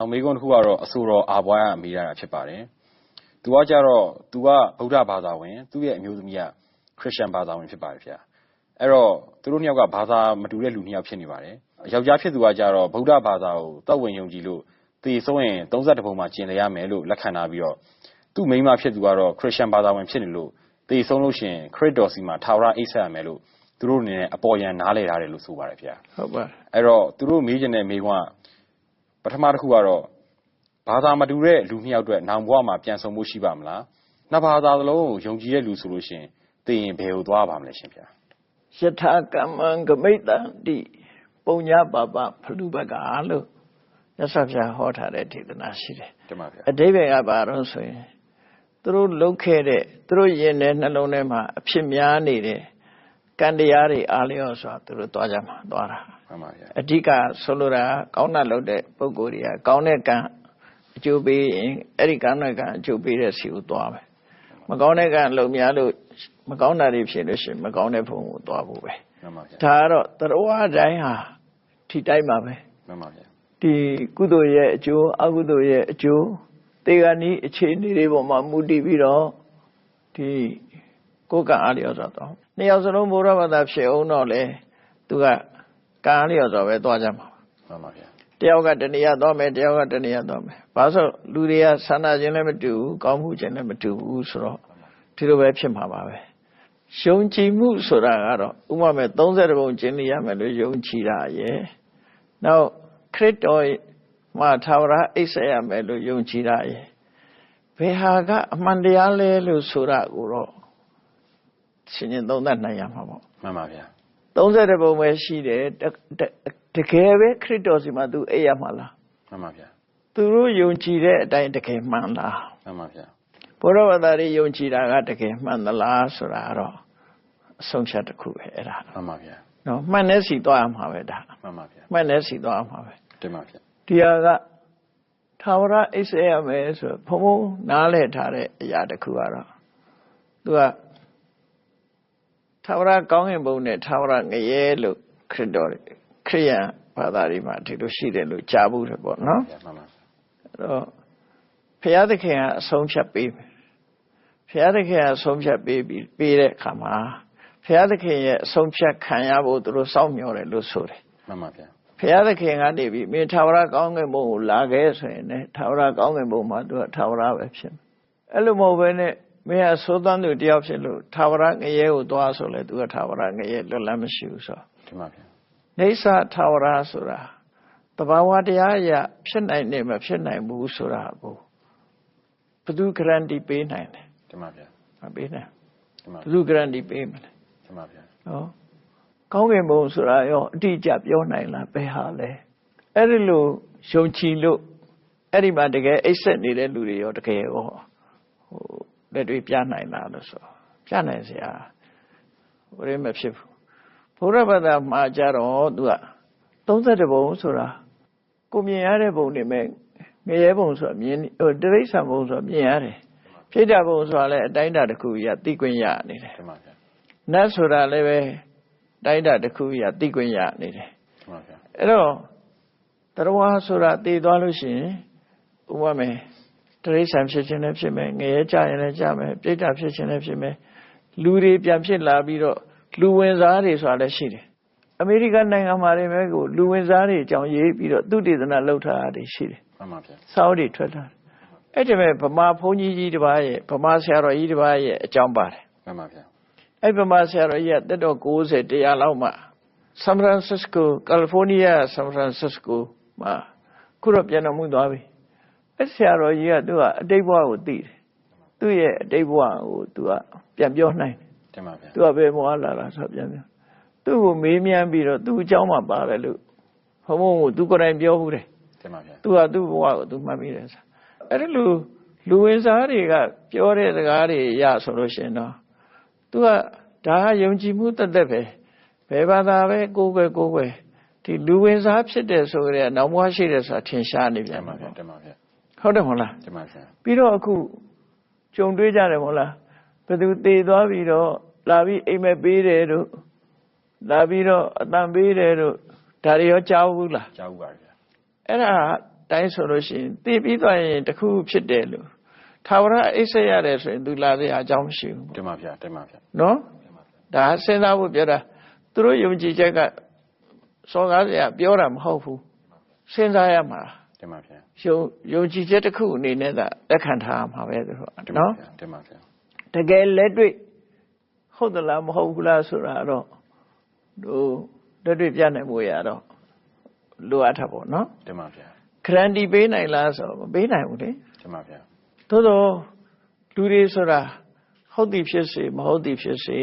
နောက်မေးခွန်းတစ်ခုကတော့ အဆိုတော်အာဘွားက မေးရတာ ဖြစ်ပါတယ်။သူကကြတော့ သူက ဗုဒ္ဓဘာသာဝင် သူ့ရဲ့အမျိုးသမီးက ခရစ်ယာန်ဘာသာဝင် ဖြစ်ပါတယ်ဗျာ။အဲ့တော့ သူတို့နှစ်ယောက်က ဘာသာမတူတဲ့ လူနှစ်ယောက် ဖြစ်နေပါတယ်။ယောက်ျားဖြစ်သူကကြတော့ ဗုဒ္ဓဘာသာကိုတောက်ဝင်ယုံကြည်လို့ သေဆုံးရင်32ပုံမှာ ကျင်လည်ရမယ်လို့ လက်ခံထားပြီးတော့ သူ့မိန်းမဖြစ်သူကတော့ ခရစ်ယာန်ဘာသာဝင် ဖြစ်နေလို့ သေဆုံးလို့ရှိရင် ခရစ်တော်စီမှာ ထာဝရအိပ်ဆက်ရမယ်လို့ သူတို့အနေနဲ့ အပေါ်ယံ နားလည်ထားတယ်လို့ ဆိုပါတယ်ဗျာဟုတ်ပါအဲ့တော့ သူတို့မေးချင်တဲ့ မေးခွန်းက ပထမတစ်ခုကတော့ဘာသာမတူတဲ့လူနှစ်ယောက်အတွက်နောင်ဘဝမှာပြန်ဆုံမှုရှိပါမလားနှစ်ဘာသာသလုံးကိုယုံကြည်တဲ့လူဆိုလို့ရှိရင်သိရင်ဘယ်ကိုသွားပါမလဲရှင်ဗျာယထာကမ္မံဂမိတ္တံတိပုံညာပါပဖလူဘကလို့ရသဗျာဟောထားတဲ့ဒေသနာရှိတယ်တင်ပါဗျာအတိဘယ်ကဘာတော့ဆိုရင်သူတို့လှုပ်ခဲ့တဲ့သူတို့ရင်ထဲနှလုံးထဲမှာအဖြစ်များနေတဲ့ ကံတရားတွေအားလျော်စွာသူတို့သွားကြမှာသွားတာမှန်ပါဗျာအဓိကဆိုလိုတာကောင်းတာလုပ်တဲ့ပုဂ္ဂိုလ်တွေကကောင်းတဲ့ကံအကျိုးပေးရင်အဲ့ဒီကံနဲ့ကံအကျိုးပေးတဲ့စီကိုသွားမယ်မကောင်းတဲ့ကံလုံများလို့မကောင်းတာတွေဖြစ်လို့ရှိရင်မကောင်းတဲ့ဘုံကိုသွားဖို့ပဲမှန်ပါဗျာဒါကတော့သရဝအတိုင်းဟာထိတိုက်မှာပဲမှန်ပါဗျာဒီကုသိုလ်ရဲ့အကျိုးအကုသိုလ်ရဲ့အကျိုးတေဂာနီးအခြေအနေတွေပေါ်မှာမူတည်ပြီးတော့ဒီ ကိုယ်ကံအားလျော်စွာတော့နှစ်ယောက်စလုံးဘုရားဘာသာဖြစ်အောင်တော့လေသူကကံအားလျော်စွာပဲသွားကြမှာမှန်ပါဗျာတယောက်ကတဏှာသွားမယ်တယောက်ကတဏှာသွားမယ်ဘာလို့လူတွေကဆန္ဒခြင်းလည်းမတူဘူးကောင်းမှုခြင်းလည်းမတူဘူးဆိုတော့ဒီလိုပဲဖြစ်မှာပါပဲယုံကြည်မှုဆိုတာကတော့ဥပမာ30ပုံကျင့်နေရမယ်လို့ယုံကြည်တာရဲ့နောက်ခရစ်တော်မှာသာဝရအိပ်ဆက်ရမယ်လို့ယုံကြည်တာရဲ့ဘယ်ဟာကအမှန်တရားလဲလို့ဆိုတာကိုတော့ ရှင်ရင်သုံးသပ်နိုင်ရမှာပေါ့မှန်ပါဗျာ30ပုံပဲရှိတယ်တတတကယ်ပဲခရစ်တော်စီမှာသူအိပ်ရမှာလားမှန်ပါဗျာသူတို့ယုံကြည်တဲ့အတိုင်းတကယ်မှန်လားမှန်ပါဗျာဘုရားဘာသာရေးယုံကြည်တာကတကယ်မှန်သလားဆိုတာကတော့အဆုံးဖြတ်တစ်ခုပဲအဲ့ဒါမှန်ပါဗျာနော်မှန်တဲ့စီသွားရမှာပဲဒါမှန်ပါဗျာမှန်တဲ့စီသွားရမှာပဲတင်ပါဗျာဒီဟာကသာဝရအိပ်စေရမယ်ဆိုဘုံဘုံနားလဲထားတဲ့အရာတစ်ခုကတော့သူက သာဝရကောင်းကင်ဘုံနဲ့သာဝရငရဲလို့ခရစ်တော်ခရိယန်ဘာသာတွေမှာဒီလိုရှိတယ်လို့ကြားဘူးတယ်ပေါ့နော်ဗျာမှန်ပါအဲ့တော့ဘုရားသခင်ကအဆုံးဖြတ်ပေးမယ်ဘုရားသခင်ကအဆုံးဖြတ်ပေးပြီးပေးတဲ့အခါမှာဘုရားသခင်ရဲ့အဆုံးဖြတ်ခံရဖို့သူတို့စောင့်မျှော်တယ်လို့ဆိုတယ်မှန်ပါဗျာဘုရားသခင်ကနေပြီးမင်းထာဝရကောင်းကင်ဘုံကိုလာခဲ့ဆိုရင်လည်းထာဝရကောင်းကင်ဘုံမှာသူကထာဝရပဲဖြစ်မယ်အဲ့လိုမဟုတ်ဘဲနဲ့ မင်းကသိုးသန်းသူတယောက်ဖြစ်လို့ထာဝရငရဲကိုသွားဆိုလဲသူကထာဝရငရဲလွတ်လပ်မရှိဘူးဆိုတော့တင်ပါဗျာနေသထာဝရဆိုတာတဘာဝတရားအရာဖြစ်နိုင်နေမဖြစ်နိုင်ဘူးဆိုတာကိုဘယ်သူဂရန်တီပေးနိုင်လဲတင်ပါဗျာမပေးနိုင်တင်ပါဘယ်သူဂရန်တီပေးမလဲတင်ပါဗျာနော်ကောင်းကင်ဘုံဆိုတာရောအတိအကျပြောနိုင်လားဘယ်ဟာလဲအဲ့ဒီလိုယုံကြည်လို့အဲ့ဒီမှာတကယ်အိတ်ဆက်နေတဲ့လူတွေရောတကယ်ရောဟို လက်တွေပြနိုင်လားလို့ဆိုပြနိုင်စရာဘယ်မှမဖြစ်ဘူးဘုရားဘာသာမှာကြတော့သူက32ဘုံဆိုတာကိုမြင်ရတဲ့ဘုံတွေမဲ့ငရဲဘုံဆိုတာမြင်ဟိုတိရိစ္ဆာန်ဘုံဆိုတာမြင်ရတယ်ဖြစ်တဲ့ဘုံဆိုတာလည်းအတိုင်းအတာတစ်ခုကြီးကသိခွင့်ရနေတယ်တင်ပါဗျာနတ်ဆိုတာလည်းပဲတိုင်းတာတစ်ခုရသိခွင့်ရနေတယ်တင်ပါဗျာအဲ့တော့တရားဆိုတာတည်သွားလို့ရှိရင်ဥပမာ တရိษံဖြစ်ခြင်းလည်းဖြစ်မယ်ငရဲကြရင်လည်းကြမယ်ပြိတ္တာဖြစ်ခြင်းလည်းဖြစ်မယ်လူတွေပြန်ဖြစ်လာပြီးတော့လူဝင်စားတွေဆိုတာလည်းရှိတယ်အမေရိကန်နိုင်ငံမှာလည်းပဲကိုလူဝင်စားတွေအကြောင်းရေးပြီးတော့သူတေသနာလှုပ်ထားတာတွေရှိတယ်မှန်ပါဗျာစာအုပ်တွေထွက်ထားတယ်အဲ့ဒီမဲ့ဗမာဘုန်းကြီးကြီးတစ်ပါးရဲ့ဗမာဆရာတော်ကြီးတစ်ပါးရဲ့အကြောင်းပါတယ်မှန်ပါဗျာအဲ့ဗမာဆရာတော်ကြီးကတက်တော့90တရားလောက်မှဆန်ဖရန်စစ္စကိုကယ်လီဖိုးနီးယားဆန်ဖရန်စစ္စကိုမှာခုတော့ပြန်တော်မူသွားပြီ အဲ့ဆရာတော်ကြီးကသူကအတိတ်ဘဝကိုသိတယ်သူ့ရဲ့အတိတ်ဘဝကိုသူကပြန်ပြောနိုင်တယ်တင်ပါဗျာသူကဘယ်ဘဝလာတာဆိုပြန်ပြောသူ့ကိုမေးမြန်းပြီးတော့သူ့အကြောင်းမှပါတယ်လို့ဘုံဘုံကိုသူကိုယ်တိုင်ပြောဘူးတယ်တင်ပါဗျာသူကသူ့ဘဝကိုသူမှတ်မိတယ်ဆိုအဲ့ဒီလိုလူဝင်စားတွေကပြောတဲ့စကားတွေရဆိုလို့ရှိရင်တော့သူကဒါကယုံကြည်မှုတသက်ပဲဘယ်ဘာသာပဲကိုယ်ပဲကိုယ်ပဲဒီလူဝင်စားဖြစ်တယ်ဆိုကြတဲ့နောက်ဘဝရှိတယ်ဆိုတာထင်ရှားနေပြန်တင်ပါပါဗျာပေါ့တင်ပါဗျာ ဟုတ်တယ်မဟုတ်လားတင်ပါဗျာပြီးတော့အခုကြုံတွေ့ကြတယ်မဟုတ်လားဘယ်သူတည်သွားပြီးတော့လာပြီးအိမ်မက်ပေးတယ်တို့လာပြီးတော့အတန်ပေးတယ်တို့ဒါတွေရောကြားဘူးလားကြားဥပါဗျာအဲ့ဒါတိုင်းဆိုလို့ရှိရင်တည်ပြီးသွားရင်တစ်ခုခုဖြစ်တယ်လို့ထာဝရအိပ်ဆက်ရတယ်ဆိုရင်သူလာတဲ့အကြောင်းမရှိဘူးတင်ပါဗျာတင်ပါဗျာနော်ဒါစဉ်းစားဖို့ပြောတာသူတို့ယုံကြည်ချက်ကစောကားစရာပြောတာမဟုတ်ဘူးစဉ်းစားရမှာ တင်ပါဗျာယုံယုံကြည်ချက်တစ်ခုအနေနဲ့သာလက်ခံထားရမှာပဲသူတို့ကတင်ပါနော်ဗျာတင်ပါဗျာတကယ်လက်တွေ့ဟုတ်သလားမဟုတ်ဘူးလားဆိုတာတော့တို့လက်တွေ့ပြနိုင်မှုရတော့လိုအပ်တာပေါ့နော်တင်ပါဗျာဂရန်တီပေးနိုင်လားဆိုတော့မပေးနိုင်ဘူးလေတင်ပါဗျာသို့တော့လူတွေဆိုတာဟုတ်သည်ဖြစ်စေမဟုတ်သည်ဖြစ်စေ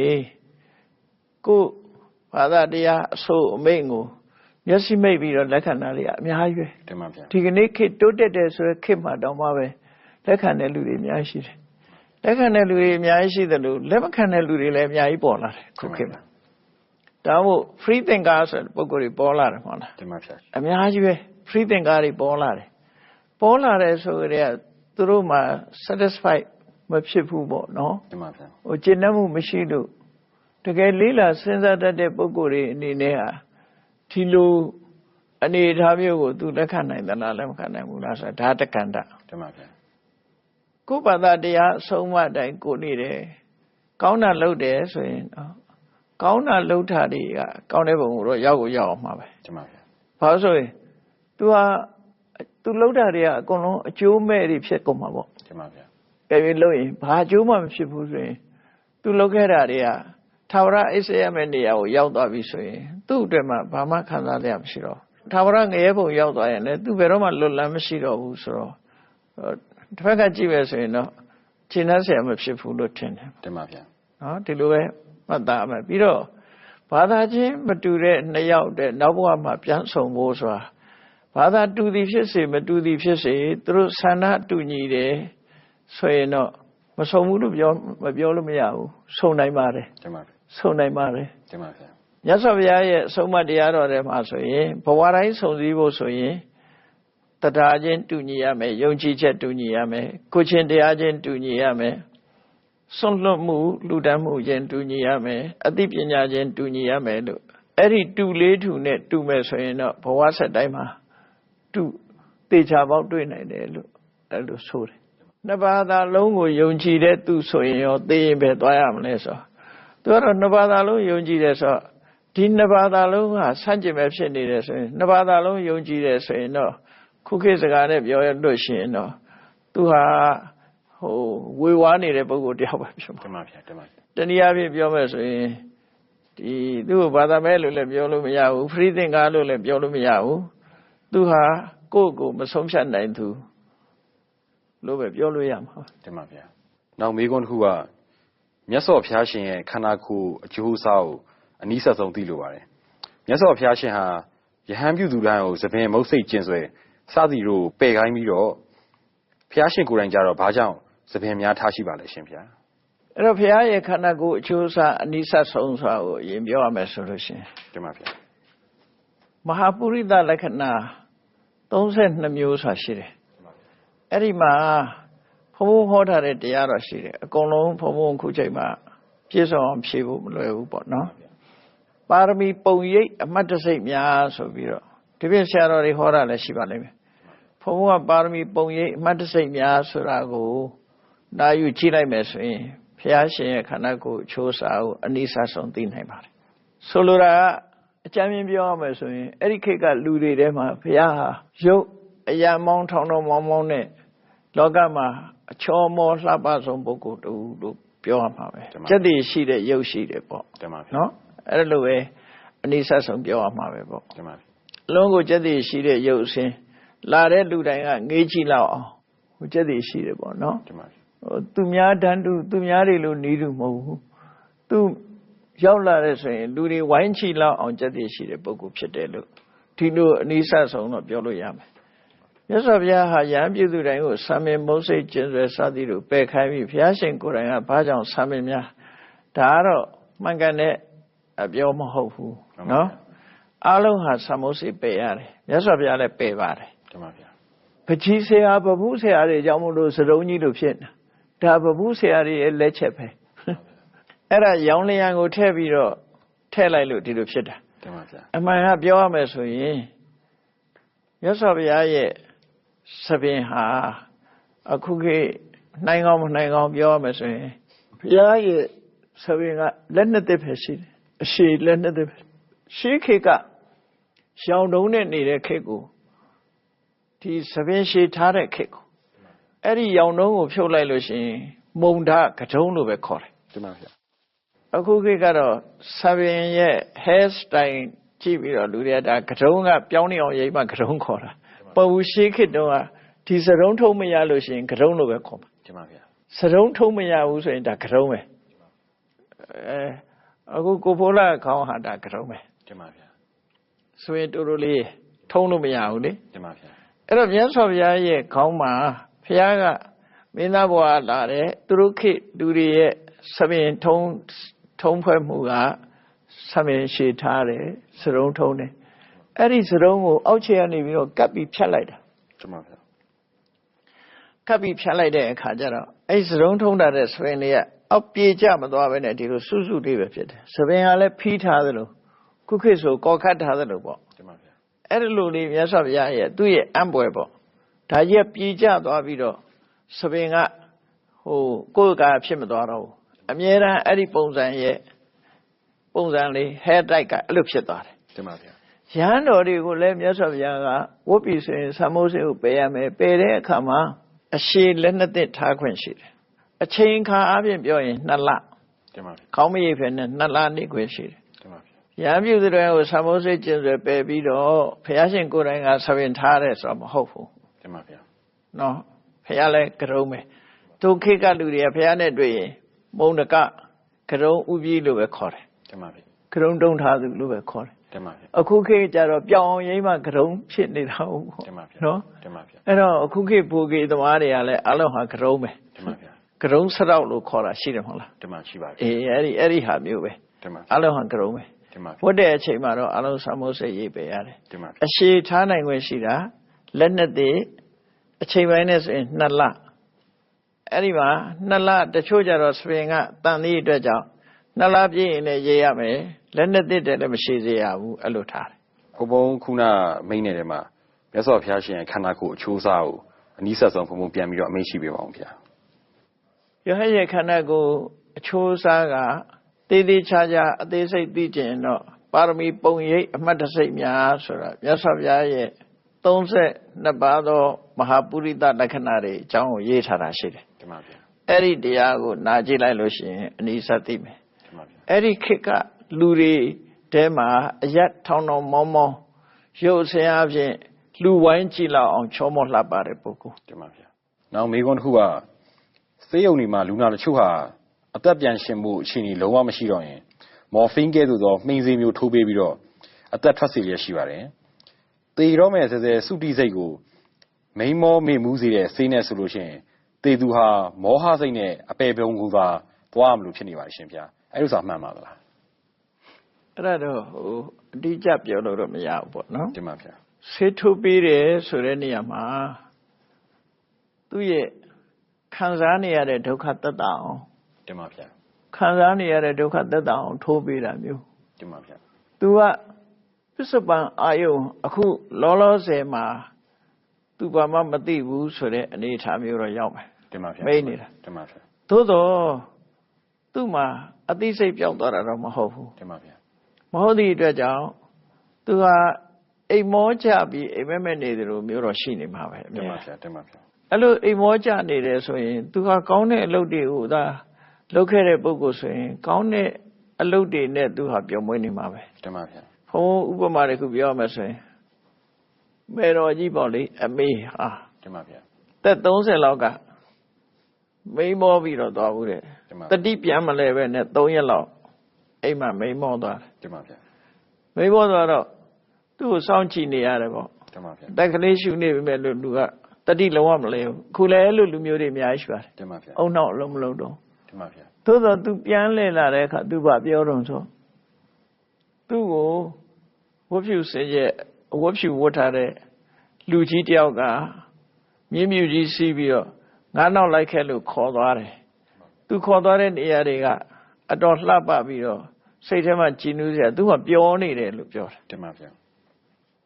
ကိုယ်ဘာသာတရားအဆိုအမိန့်ကို မျက်စိမိတ်ပြီးတော့လက်ခံတာတွေကအများကြီးပဲတင်ပါဗျာဒီကနေ့ခေတ်တိုးတက်တယ်ဆိုရယ်ခေတ်မှာတောင်မှပဲလက်ခံတဲ့လူတွေအများကြီးရှိတယ်လက်ခံတဲ့လူတွေအများကြီးရှိတယ်လို့လက်မခံတဲ့လူတွေလည်းအများကြီးပေါ်လာတယ်ခုခေတ်မှာဒါမို့ free thinker ဆိုတဲ့ပုံကိုယ်တွေပေါ်လာတယ်မဟုတ်လားတင်ပါဗျာအများကြီးပဲ free thinker တွေပေါ်လာတယ်ပေါ်လာတယ်ဆိုကြတဲ့သူတို့မှာ satisfied မဖြစ်ဘူးပေါ့နော်တင်ပါဗျာဟိုကျင့်တတ်မှုမရှိလို့တကယ်လေးလာစဉ်းစားတတ်တဲ့ပုံကိုယ်တွေအနေနဲ့ဟာ ဒီလိုအနေအထားမျိုးကိုသူလက်ခံနိုင်သလားလက်မခံနိုင်ဘူးလားဆိုတာဒါတက္ကန္တ တင်ပါဗျာ ကိုယ်ဘာသာတရားအဆုံးမတိုင်းကိုနေတယ်ကောင်းတာလုပ်တယ်ဆိုရင်နော်ကောင်းတာလုပ်တာတွေကကောင်းတဲ့ဘုံကိုတော့ရောက်ကိုရောက်အောင်မှာပဲ တင်ပါဗျာ ဘာလို့ဆိုရင် तू ဟာ तू လှုပ်တာတွေကအကုန်လုံးအကျိုးမဲ့တွေဖြစ်ကုန်မှာပေါ့ တင်ပါဗျာ ။ကြည့်လို့ရင်ဘာအကျိုးမှမဖြစ်ဘူးဆိုရင် तू လှုပ်ခဲ့တာတွေက ထာဝရအိပ်စက်ရမယ့်နေရာကိုရောက်သွားပြီဆိုရင်သူ့အတွက်မှဘာမှခံစားရမှာမရှိတော့ထာဝရငရဲပုံရောက်သွားရင်လည်းသူဘယ်တော့မှလွတ်လန်းမရှိတော့ဘူးဆိုတော့တစ်ဖက်ကကြည့်မယ်ဆိုရင်တော့ခြေနှက်ဆရာမဖြစ်ဘူးလို့ထင်တယ်တင်ပါဗျာနော်ဒီလိုပဲမှတ်သားအမှပြီးတော့ဘာသာချင်းမတူတဲ့နှစ်ယောက်တဲ့နောက်ဘဝမှာပြန်ဆုံဖို့ဆိုတာဘာသာတူသည်ဖြစ်စေမတူသည်ဖြစ်စေသူတို့ဆန္ဒတူညီတယ်ဆိုရင်တော့မဆုံဘူးလို့ပြောမပြောလို့မရဘူးဆုံနိုင်ပါတယ်တင်ပါဗျာ ဆုံနိုင်ပါတယ်တင်ပါဗျာမြတ်စွာဘုရားရဲ့အဆုံးအမတရားတော်ထဲမှာဆိုရင်ဘဝတိုင်းဆုံစည်းဖို့ဆိုရင်တရားချင်းတူညီရမယ်ယုံကြည်ချက်တူညီရမယ်ကိုယ်ချင်းတရားချင်းတူညီရမယ်ဆွန့်လွတ်မှုလူတန်းမှုချင်းတူညီရမယ်အသိပညာချင်းတူညီရမယ်လို့အဲ့ဒီတူလေးတူနဲ့တူမယ်ဆိုရင်တော့ဘဝဆက်တိုင်းမှာတူတေချာပေါက်တွေ့နိုင်တယ်လို့အဲ့လိုဆိုတယ်နှစ်ပါးသာလုံးကိုယုံကြည်တဲ့သူဆိုရင်ရောသိရင်ပဲသွားရမလဲဆိုတော့ သူကတော့နှစ်ပါးသာလုံးယုံကြည်တယ်ဆိုတော့ဒီနှစ်ပါးသာလုံးကဆန့်ကျင်ပဲဖြစ်နေတယ်ဆိုရင်နှစ်ပါးသာလုံးယုံကြည်တယ်ဆိုရင်တော့ခုခေတ်စကားနဲ့ပြောရလို့ရှိရင်တော့သူဟာဟိုဝေဝါးနေတဲ့ပုဂ္ဂိုလ်တယောက်ပဲဖြစ်မှာတင်ပါဗျာတင်ပါဗျာတနည်းအားဖြင့်ပြောမယ်ဆိုရင်ဒီသူ့ကိုဘာသာမဲလို့လည်းပြောလို့မရဘူး free thinker လို့လည်းပြောလို့မရဘူးသူဟာကိုယ့်ကိုယ်မဆုံးဖြတ်နိုင်သူလို့ပဲပြောလို့ရမှာတင်ပါဗျာနောက်မေးခွန်းတစ်ခုက မြတ်စွာဘုရားရှင်ရဲ့ခန္ဓာကိုယ်အကျိုးအစားကိုအနည်းဆက်ဆုံးသိလိုပါတယ်မြတ်စွာဘုရားရှင်ဟာယဟန်ပြုသူတိုင်းကိုသပင်မုတ်စိတ်ကျင်ဆွဲစသည်တို့ကိုပယ်ခိုင်းပြီးတော့ဘုရားရှင်ကိုယ်တိုင်ကြတော့ဘာကြောင့်သပင်များထားရှိပါလဲရှင်ဗျာအဲ့တော့ဘုရားရဲ့ခန္ဓာကိုယ်အချိုးအစားအနိစ္စဆုံးဆိုတာကိုအရင်ပြောရမယ်ဆိုလို့ရှိရင်တင်ပါဗျာမဟာပုရိသလက္ခဏာ32မျိုးဆိုတာရှိတယ်အဲ့ဒီမှာ ဘုံဘုံဟောထားတဲ့တရားတော်ရှိတယ်အကုန်လုံးဘုံဘုံခုချိန်မှာပြည့်စုံအောင်ဖြည့်ဖို့မလွယ်ဘူးပေါ့နော်ပါရမီပုံရိပ်အမတ်တစိတ်များဆိုပြီးတော့ဒီပြည့်ဆရာတော်တွေဟောတာလည်းရှိပါလိမ့်မယ်ဘုံဘုံကပါရမီပုံရိပ်အမတ်တစိတ်များဆိုတာကိုနာယူကြည့်လိုက်မယ်ဆိုရင်ဘုရားရှင်ရဲ့ခန္ဓာကိုယ်အချိုးအစားကိုအနိစ္စဆုံးသိနိုင်ပါတယ်ဆိုလိုတာကအကြမ်းမြင်ပြောရမယ်ဆိုရင်အဲ့ဒီခေတ်ကလူတွေထဲမှာဘုရားဟာရုပ်အရာမောင်းထောင်းတော်မောင်းမောင်းနဲ့ လောကမှာအချောမောလှပဆုံးပုဂ္ဂိုလ်တူလို့ပြောရမှာပဲစက်တည်ရှိတဲ့ရုပ်ရှိတယ်ပေါ့တင်ပါဗျာနော်အဲ့လိုပဲအနိစ္စဆုံးပြောရမှာပဲပေါ့တင်ပါဗျာအလုံးကိုစက်တည်ရှိတဲ့ရုပ်အစဉ်လာတဲ့လူတိုင်းကငေးကြည့်လောက်အောင်ဟိုစက်တည်ရှိတယ်ပေါ့နော်တင်ပါဗျာဟိုသူများတန်းတူသူများတွေလို့နေသူမဟုတ်ဘူးသူရောက်လာတဲ့ဆိုရင်လူတွေဝိုင်းချီလောက်အောင်ကြက်တည်ရှိတဲ့ပုဂ္ဂိုလ်ဖြစ်တယ်လို့ဒီလိုအနိစ္စဆုံးတော့ပြောလို့ရမယ် မြတ်စွာဘုရားဟာယဟန်ပြုသူတိုင်းကိုသာမင်မုတ်စိတ်ကျင်ဆွဲစသည်တို့ပယ်ခိုင်းပြီးဘုရားရှင်ကိုယ်တိုင်ကဘာကြောင့်သာမင်များဒါကတော့မှန်ကန်တဲ့အပြောမဟုတ်ဘူးနော်အားလုံးဟာသမုတ်စိတ်ပယ်ရတယ်မြတ်စွာဘုရားလည်းပယ်ပါတယ်တင်ပါဗျာပကြီးဆရာပပုဆရာတွေကြောင့်မလို့စရုံကြီးလို့ဖြစ်နေတာဒါပပုဆရာတွေရဲ့လက်ချက်ပဲအဲ့ဒါရောင်လျံကိုထည့်ပြီးတော့ထည့်လိုက်လို့ဒီလိုဖြစ်တာတင်ပါဗျာအမှန်ကပြောရမယ်ဆိုရင်မြတ်စွာဘုရားရဲ့ သပင်ဟာအခုခေတ်နိုင်ကောင်းမနိုင်ကောင်းပြောရမယ်ဆိုရင်ဘုရားရဲ့သပင်ကလက်နှစ်သက်ပဲရှိတယ်အရှိလက်နှစ်သက်ပဲရှေးခေတ်ကရှောင်းတုံးနဲ့နေတဲ့ခေတ်ကိုဒီသပင်ရှည်ထားတဲ့ခေတ်ကိုအဲ့ဒီရောင်တုံးကိုဖြုတ်လိုက်လို့ရှိရင်မုံဓာကတုံးလို့ပဲခေါ်တယ်တင်ပါဗျာအခုခေတ်ကတော့ဆပင်ရဲ့ hair style ကြည့်ပြီးတော့လူတွေကဒါကတုံးကပြောင်းနေအောင်ရိပ်မှကတုံးခေါ်တာ ပဝူရှိခေတ်တုန်းကဒီစရုံးထုံးမရလို့ရှိရင်ကတုံးလို့ပဲခေါ်မှာတင်ပါဗျာစရုံးထုံးမရဘူးဆိုရင်ဒါကတုံးပဲအဲအခုကိုဖိုးလာခေါင်းဟာဒါကတုံးပဲတင်ပါဗျာဆိုရင်တူတူလေးထုံးလို့မရဘူးလေတင်ပါဗျာအဲ့တော့မြတ်စွာဘုရားရဲ့ခေါင်းမှာဘုရားကမင်းသားဘဝလာတဲ့သူတို့ခေတ်လူတွေရဲ့ဆပင်ထုံးထုံးဖွဲ့မှုကဆပင်ရှည်ထားတယ်စရုံးထုံးတယ် အဲ့ဒီစရုံးကိုအောက်ခြေကနေပြီးတော့ကပ်ပြီးဖြတ်လိုက်တာတင်ပါဗျာကပ်ပြီးဖြတ်လိုက်တဲ့အခါကျတော့အဲ့ဒီစရုံးထုံးတာတဲ့ဆပင်လေးကအောက်ပြေကျမသွားဘဲနဲ့ဒီလိုစွစွလေးပဲဖြစ်တယ်ဆပင်ကလည်းဖီးထားသလိုခုခေတ်ဆိုကော်ခတ်ထားသလိုပေါ့တင်ပါဗျာအဲ့ဒီလိုလေးမြတ်စွာဘုရားရဲ့သူ့ရဲ့အံ့ပွဲပေါ့ဒါကြီးကပြေကျသွားပြီးတော့သပင်ကဟိုကိုယ်ကဖြစ်မသွားတော့ဘူးအမြဲတမ်းအဲ့ဒီပုံစံရဲ့ပုံစံလေး hair type ကအဲ့လိုဖြစ်သွားတယ်တင်ပါဗျာ ရဟန်းတော်တွေကိုလည်းမြတ်စွာဘုရားကဝတ်ပြီဆိုရင်သမိုးစေကိုပယ်ရမယ်ပယ်တဲ့အခါမှာအရှိလက်နှစ်သက်ထားခွင့်ရှိတယ်အချိန်ခါအပြင်ပြောရင်2လတင်ပါဗျာခေါင်းမရိပ်ဖက်နဲ့2လနေခွင့်ရှိတယ်တင်ပါဗျာရဟန်းပြုတဲ့ကိုသမိုးစေကျင့်စွဲပယ်ပြီးတော့ဘုရားရှင်ကိုယ်တိုင်ကသပင်ထားတယ်ဆိုတော့မဟုတ်ဘူးတင်ပါဗျာနော်ဖះလဲကရုံးပဲဒုခေတ်ကလူတွေကဖះနဲ့တွေ့ရင်မုံတကကရုံးဥပြီးလို့ပဲခေါ်တယ်တင်ပါဗျာကရုံးတုံးထားသူလို့ပဲခေါ်တယ် တင်ပါဗျာအခုခေတ်ကျတော့ပြောင်းအောင်ရိမ့်မှကရုံးဖြစ်နေတာဟုတ်တင်ပါဗျာနော်တင်ပါဗျာအဲ့တော့အခုခေတ်ဘူကေသမားတွေကလည်းအလုံးဟာကရုံးပဲတင်ပါဗျာကရုံးစရောက်လို့ခေါ်တာရှိတယ်မဟုတ်လားတင်ပါရှိပါဗျာအေးအဲ့ဒီအဲ့ဒီဟာမျိုးပဲတင်ပါအလုံးဟာကရုံးပဲတင်ပါဝတ်တဲ့အချိန်မှာတော့အလုံးဆမိုးစိတ်ရေးပေးရတယ်တင်ပါအရှိထားနိုင်ခွင့်ရှိတာလက်နဲ့တည်းအချိန်ပိုင်းနဲ့ဆိုရင်2လအဲ့ဒီမှာ2လတချို့ကြတော့စပင်ကတန်သေးအတွက်ကြောင့် 2လပြည့်ရင်လည်းရေးရမယ်လက်နဲ့တည်းတယ်လည်းမရှိစေရဘူးအဲ့လိုထားတယ်ဘုံဘုံခုနမိန်းနေတဲ့မှာမြတ်စွာဘုရားရှင်ရဲ့ခန္ဓာကိုယ်အချိုးအစားကိုအနည်းဆက်ဆုံးဘုံဘုံပြန်ပြီးတော့အမိန့်ရှိပေးပါအောင်ဗျာရဟရဲ့ခန္ဓာကိုယ်အချိုးအစားကတေးသေးချာချာအသေးစိတ်သိကျင်တော့ပါရမီပုံရိပ်အမှတ်တစိတ်များဆိုတာမြတ်စွာဘုရားရဲ့32ပါးသောမဟာပုရိသလက္ခဏာတွေအကြောင်းကိုရေးထားတာရှိတယ်တင်ပါဗျာအဲ့ဒီတရားကိုနာကြည့်လိုက်လို့ရှိရင်အနိစ္စသိမယ်တင်ပါဗျာ အဲ့ဒီခေတ်ကလူတွေတဲမှာအရက်ထောင်ထောင်မောင်းမောင်းရုပ်ဆင်းအပြင်လူဝိုင်းကြည့်လောက်အောင်ချောမောလှပတဲ့ပုဂ္ဂိုလ်တင်ပါဗျာနောက်မိကွန်းတစ်ခုကစေယုံနေမှာလူနာတချို့ဟာအသက်ပြန်ရှင်မှုအခြေအနေလုံးဝမရှိတော့ရင်မော်ဖင်းကဲ့သို့သောမှိန်စေးမျိုးထိုးပေးပြီးတော့အသက်ထွက်စေရရှိပါတယ်တေတော့မဲ့ဆဲဆဲစုတိစိတ်ကိုမိန်မောမေမှုစေတဲ့ဆေးနဲ့ဆိုလို့ရှိရင်တေသူဟာမောဟစိတ်နဲ့အပေပြုံကူသာသွားမလို့ဖြစ်နေပါတယ်ရှင်ဗျာ အဲ့လိုဆိုမှန်ပါသလားအဲ့ဒါတော့ဟိုအတိအကျပြောလို့တော့မရဘူးပေါ့နော်တင်ပါဗျာဆေးထုတ်ပေးတယ်ဆိုတဲ့နေရာမှာသူ့ရဲ့ခံစားနေရတဲ့ဒုက္ခသက်သာအောင်တင်ပါဗျာခံစားနေရတဲ့ဒုက္ခသက်သာအောင်ထိုးပေးတာမျိုးတင်ပါဗျာသူကပစ္စုပန်အာယုံအခုလောလောဆယ်မှာသူဘာမှမသိဘူးဆိုတဲ့အနေအထားမျိုးတော့ရောက်မယ်တင်ပါဗျာမိတ်နေတာတင်ပါဗျာသို့တော့ သူ့မှာအသိစိတ်ပြောက်သွားတာတော့မဟုတ်ဘူးတင်ပါဗျာမဟုတ်သည့်အတွက်ကြောင့်သူကအိမ်မောကြပြီးအိမ်မက်မက်နေတယ်လို့မျိုးတော့ရှိနေမှာပဲအတင်မြဲပါဗျာတင်ပါဗျာအဲ့လိုအိမ်မောကြနေတယ်ဆိုရင်သူကကောင်းတဲ့အလုပ်တွေကိုသာလုပ်ခဲ့တဲ့ပုဂ္ဂိုလ်ဆိုရင် ကောင်းတဲ့အလုပ်တွေနဲ့သူဟာပြုံမွေးနေမှာပဲတင်ပါဗျာဘုံဥပမာတစ်ခုပြောရမယ်ဆိုရင်မေတော်ကြီးပေါ့လေအမေဟာတင်ပါဗျာသက်30လောက်က မိန်မောပြီးတော့သွားဘူးတဲ့တင်ပါတတိပြန်မလဲပဲနဲ့3ရက်လောက်အိမ်မှာမိန်မောသွားတယ်တင်ပါဗျာမိန်မောသွားတော့သူ့ကိုစောင့်ကြည့်နေရတယ်ပေါ့တင်ပါဗျာတက်ကလေးရှူနေပြီမဲ့လို့လူကတတိလုံးဝမလဲဘူးခုလည်းအဲ့လိုလူမျိုးတွေအများကြီးရှိပါတယ်တင်ပါဗျာအုံနောက်အလုံးမလုံးတော့တင်ပါဗျာသို့တော့ तू ပြန်လဲလာတဲ့အခါ तू ဘာပြောတော့ဆိုသူ့ကိုဝတ်ဖြူစင်ရဲ့ဝတ်ဖြူဝတ်ထားတဲ့လူကြီးတယောက်ကမြင်းမြူကြီးစီးပြီးတော့ ငါးနောက်လိုက်ခဲ့လို့ခေါ်သွားတယ်သူခေါ်သွားတဲ့နေရာတွေကအတော်လှပပြီးတော့စိတ်ထဲမှာကြည်နူးစရာသူကပျော်နေတယ်လို့ပြောတာတမန်ဗျာ